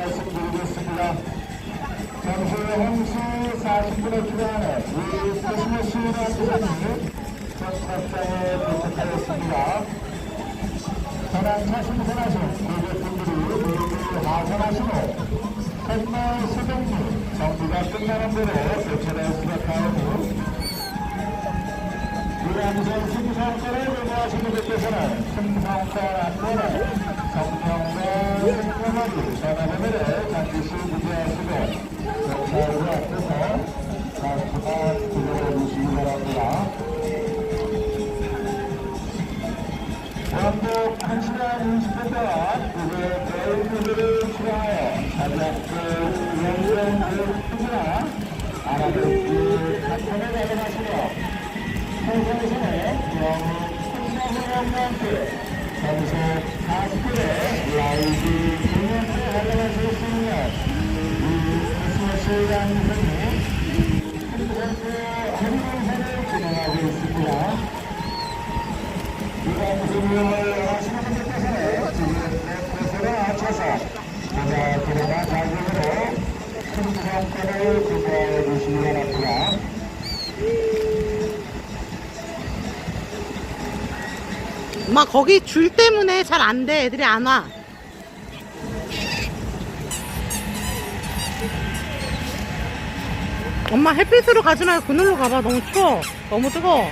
말씀드리겠습니다. 잠시 후 1시 40분에 출발하는 이 코스모스 라트선이 전착장에 도착하였습니다. 전환차 신선하신 고객분들이 모두 후 첫날 수정리 정비가 끝나는 대로 교체를 시작하오니 유람선 승성권을 요구하시는 분께서는 승성권 안내를 성명과 승권을 전화번호를 반드시 문의하시고 경찰을 앞에서 말씀을 드려 주시기 바랍니다. 왕복 1시간 20분 동안 그의 영정 교육 이나 알아듣기 사건을 가져가시며 평소에서는 영국 풍경과 함께 전속 40분의 라이브 공연을 수 있는 승부상권을 구매해 주시기 바랍니다. 엄마 거기 줄 때문에 잘 안 돼. 애들이 안 와. 엄마 햇빛으로 가지 말고 그늘로 가봐. 너무 추워. 너무 뜨거워.